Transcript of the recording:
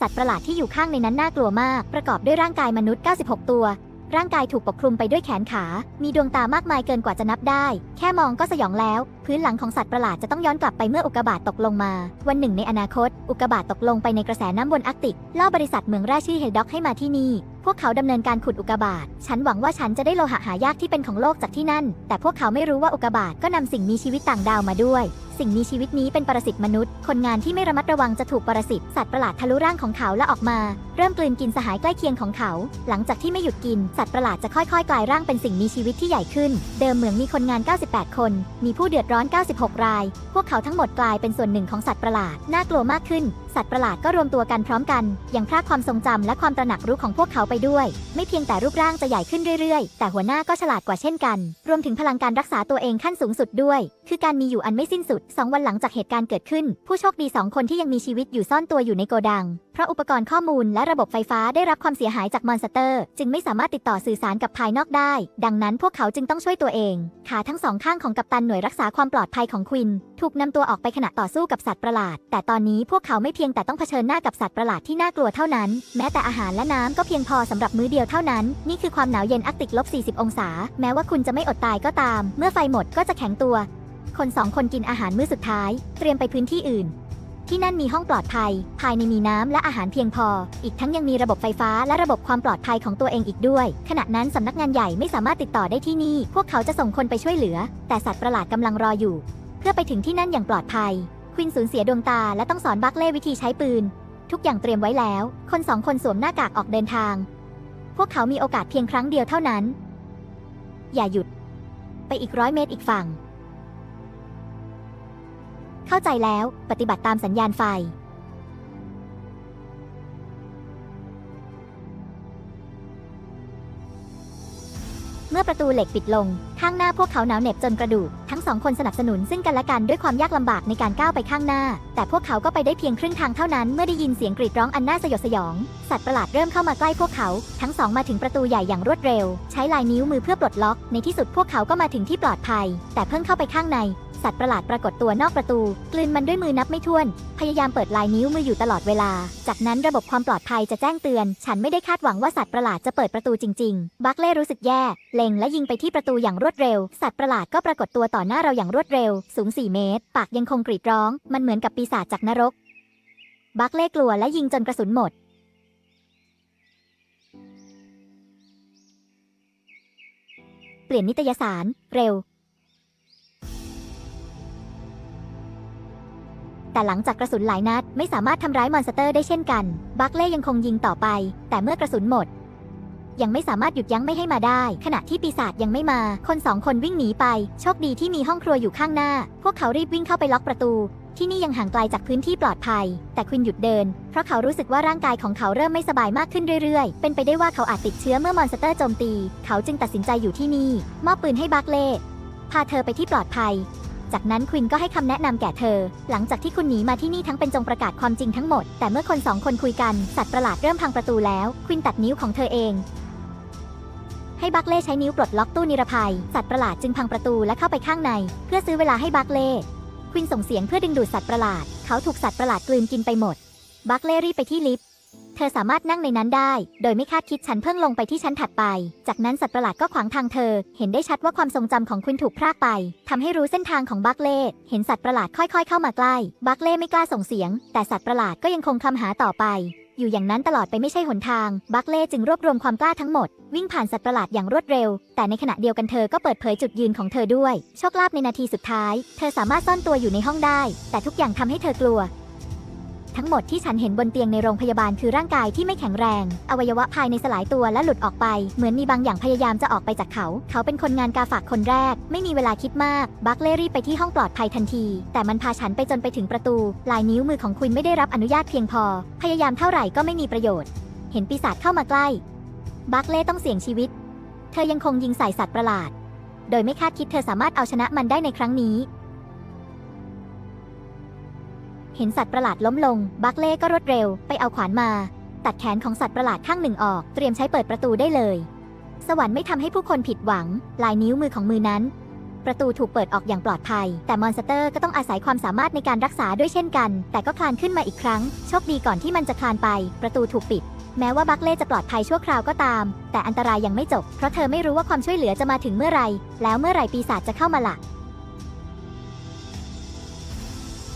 สัตว์ประหลาดที่อยู่ข้างในนั้นน่ากลัวมาก ประกอบด้วยร่างกายมนุษย์ 96 ตัว ร่างกายถูกปกคลุมไปด้วยแขนขา มีดวงตามากมายเกินกว่าจะนับได้ แค่มองก็สยองแล้ว พื้นหลังของสัตว์ประหลาดจะต้องย้อนกลับไปเมื่ออุกกาบาตตกลงมา วันหนึ่งในอนาคต อุกกาบาตตกลงไปในกระแสน้ำบนอาร์กติก ล่อบริษัทเมืองแร่ชื่อเฮด็อกให้มาที่นี่ พวกเขาดำเนินการขุดอุกกาบาต ฉันหวังว่าฉันจะได้โลหะหายากที่เป็นของโลกจากที่นั่น แต่พวกเขาไม่รู้ว่าอุกกาบาตก็นำสิ่งมีชีวิตต่างดาวมาด้วย สิ่งมีชีวิตนี้เป็นปรสิตมนุษย์ คนงานที่ไม่ระมัดระวังจะถูกปรสิตสัตว์ประหลาดทะลุร่างของเขาและออกมา เริ่มกลืนกินสหายใกล้เคียงของเขา หลังจากที่ไม่หยุดกิน สัตว์ประหลาดจะค่อยๆ กลายร่างเป็นสิ่งมีชีวิตที่ใหญ่ขึ้น เดิมเหมืองมีคนงาน 98 คน มีผู้เดือดร้อน 96 ราย พวกเขาทั้งหมดกลายเป็นส่วนหนึ่งของสัตว์ประหลาดน่ากลัวมากขึ้น สัตว์ประหลาดก็รวมตัวกันพร้อมกันยังพรากความทรงจำและความตระหนักรู้ของพวกเขาไปด้วย ไม่เพียงแต่รูปร่างจะใหญ่ขึ้นเรื่อยๆ แต่หัวหน้าก็ฉลาดกว่าเช่นกัน รวมถึงพลังการรักษาตัวเองขั้นสูงสุดด้วย คือการมีอยู่อันไม่สิ้นสุด2วันหลังจากเหตุการณ์เกิดขึ้น ผู้โชคดี2คนที่ยังมีชีวิตอยู่ซ่อนตัวอยู่ในโกดัง เพราะอุปกรณ์ข้อมูลและระบบไฟฟ้าได้รับความเสียหายจากมอนสเตอร์ จึงไม่สามารถติดต่อสื่อสารกับภายนอกได้ ดังนั้นพวกเขาจึงต้องช่วยตัวเอง ขาทั้งสองข้างของกัปตันหน่วยรักษาความปลอดภัยของควิน ถูกนำตัวออกไปขณะต่อสู้กับสัตว์ประหลาด แต่ตอนนี้พวกเขาไม่เพียงแต่ต้องเผชิญหน้ากับสัตว์ประหลาดที่น่ากลัวเท่านั้น แม้แต่อาหารและน้ำก็เพียงพอสำหรับมื้อเดียวเท่านั้น นี่คือความหนาวเย็นอาร์กติกลบ40 องศา แม้ว่าคุณจะไม่อดตายก็ตาม เมื่อไฟหมดก็จะแข็งตัว คนสองคนกินอาหารมื้อสุดท้าย เตรียมไปพื้นที่อื่น ที่นั่นมีห้องปลอดภัย ภายในมีน้ำและอาหารเพียงพอ อีกทั้งยังมีระบบไฟฟ้าและระบบความปลอดภัยของตัวเองอีกด้วย ขณะนั้นสำนักงานใหญ่ไม่สามารถติดต่อได้ที่นี่ พวกเขาจะส่งคนไปช่วยเหลือ แต่สัตว์ประหลาดกำลังรออยู่ เพื่อไปถึงที่นั่นอย่างปลอดภัย ควินสูญเสียดวงตาและต้องสอนบัคเล่วิธีใช้ปืน ทุกอย่างเตรียมไว้แล้ว คนสองคนสวมหน้ากากออกเดินทาง พวกเขามีโอกาสเพียงครั้งเดียวเท่านั้น อย่าหยุด ไปอีกร้อยเมตรอีกฝั่ง เข้าใจแล้วปฏิบัติตามสัญญาณไฟ เมื่อประตูเหล็กปิดลง ข้างหน้าพวกเขาหนาวเหน็บจนกระดูก ทั้งสองคนสนับสนุนซึ่งกันและกันด้วยความยากลำบากในการก้าวไปข้างหน้า แต่พวกเขาก็ไปได้เพียงครึ่งทางเท่านั้นเมื่อได้ยินเสียงกรีดร้องอันน่าสยดสยอง สัตว์ประหลาดเริ่มเข้ามาใกล้พวกเขา ทั้งสองมาถึงประตูใหญ่อย่างรวดเร็ว ใช้ลายนิ้วมือเพื่อปลดล็อก ในที่สุดพวกเขาก็มาถึงที่ปลอดภัย แต่เพิ่งเข้าไปข้างใน สัตว์ประหลาดปรากฏตัวนอกประตู กลืนมันด้วยมือนับไม่ถ้วน พยายามเปิดลายนิ้วมืออยู่ตลอดเวลา จากนั้นระบบความปลอดภัยจะแจ้งเตือน ฉันไม่ได้คาดหวังว่าสัตว์ประหลาดจะเปิดประตูจริง ๆ บัคเล่รู้สึกแย่ เล็งและยิงไปที่ประตูอย่างรวดเร็ว สัตว์ประหลาดก็ปรากฏตัวต่อหน้าเราอย่างรวดเร็ว สูง 4 เมตร ปากยังคงกรีดร้อง มันเหมือนกับปีศาจจากนรก บัคเล่กลัวและยิงจนกระสุนหมดเปลี่ยนนิตยสาร เร็ว แต่หลังจากกระสุนหลายนัดไม่สามารถทำร้ายมอนสเตอร์ได้เช่นกัน บัคเล่ยังคงยิงต่อไป แต่เมื่อกระสุนหมด ยังไม่สามารถหยุดยั้งไม่ให้มาได้ ขณะที่ปีศาจยังไม่มา คนสองคนวิ่งหนีไป โชคดีที่มีห้องครัวอยู่ข้างหน้า พวกเขารีบวิ่งเข้าไปล็อกประตู ที่นี่ยังห่างไกลจากพื้นที่ปลอดภัย แต่ควินหยุดเดิน เพราะเขารู้สึกว่าร่างกายของเขาเริ่มไม่สบายมากขึ้นเรื่อยๆ เป็นไปได้ว่าเขาอาจติดเชื้อเมื่อมอนสเตอร์โจมตี เขาจึงตัดสินใจอยู่ที่นี่ มอบปืนให้บัคเล่พาเธอไปที่ปลอดภัย จากนั้นควินก็ให้คำแนะนำแก่เธอ หลังจากที่คุณหนีมาที่นี่ทั้งเป็นจงประกาศความจริงทั้งหมด แต่เมื่อคนสองคนคุยกัน สัตว์ประหลาดเริ่มพังประตูแล้ว ควินตัดนิ้วของเธอเอง ให้บัคเล่ใช้นิ้วปลดล็อกตู้นิรภัย สัตว์ประหลาดจึงพังประตูและเข้าไปข้างใน เพื่อซื้อเวลาให้บัคเล่ ควินส่งเสียงเพื่อดึงดูดสัตว์ประหลาด เขาถูกสัตว์ประหลาดกลืนกินไปหมด บัคเล่รีบไปที่ลิฟต์ เธอสามารถนั่งในนั้นได้ โดยไม่คาดคิดฉันเพิ่งลงไปที่ชั้นถัดไป จากนั้นสัตว์ประหลาดก็ขวางทางเธอ เห็นได้ชัดว่าความทรงจำของคุณถูกพรากไปทำให้รู้เส้นทางของบัคเล่ เห็นสัตว์ประหลาดค่อยๆ เข้ามาใกล้ บัคเล่ไม่กล้าส่งเสียง แต่สัตว์ประหลาดก็ยังคงคำหาต่อไป อยู่อย่างนั้นตลอดไปไม่ใช่หนทาง บัคเล่จึงรวบรวมความกล้าทั้งหมด วิ่งผ่านสัตว์ประหลาดอย่างรวดเร็ว แต่ในขณะเดียวกันเธอก็เปิดเผยจุดยืนของเธอด้วย โชคลาภในนาทีสุดท้าย เธอสามารถซ่อนตัวอยู่ในห้องได้ แต่ทุกอย่างทำให้เธอกลัว ทั้งหมดที่ฉันเห็นบนเตียงในโรงพยาบาลคือร่างกายที่ไม่แข็งแรง อวัยวะภายในสลายตัวและหลุดออกไป เหมือนมีบางอย่างพยายามจะออกไปจากเขา เขาเป็นคนงานกาฝากคนแรก ไม่มีเวลาคิดมาก บัคเล่รีบไปที่ห้องปลอดภัยทันที แต่มันพาฉันไปจนไปถึงประตู ลายนิ้วมือของคุณไม่ได้รับอนุญาตเพียงพอ พยายามเท่าไหร่ก็ไม่มีประโยชน์ เห็นปีศาจเข้ามาใกล้ บัคเล่ต้องเสี่ยงชีวิต เธอยังคงยิงใส่สัตว์ประหลาด โดยไม่คาดคิดเธอสามารถเอาชนะมันได้ในครั้งนี้ เห็นสัตว์ประหลาดล้มลง บัคเล่ก็รวดเร็วไปเอาขวานมา ตัดแขนของสัตว์ประหลาดข้างหนึ่งออก เตรียมใช้เปิดประตูได้เลย สวรรค์ไม่ทำให้ผู้คนผิดหวัง ลายนิ้วมือของมือนั้น ประตูถูกเปิดออกอย่างปลอดภัย แต่มอนสเตอร์ก็ต้องอาศัยความสามารถในการรักษาด้วยเช่นกัน แต่ก็คลานขึ้นมาอีกครั้ง โชคดีก่อนที่มันจะคลานไป ประตูถูกปิด แม้ว่าบัคเล่จะปลอดภัยชั่วคราวก็ตาม แต่อันตรายยังไม่จบ เพราะเธอไม่รู้ว่าความช่วยเหลือจะมาถึงเมื่อไหร่แล้วเมื่อไหร่ปีศาจจะเข้ามาละ่ะ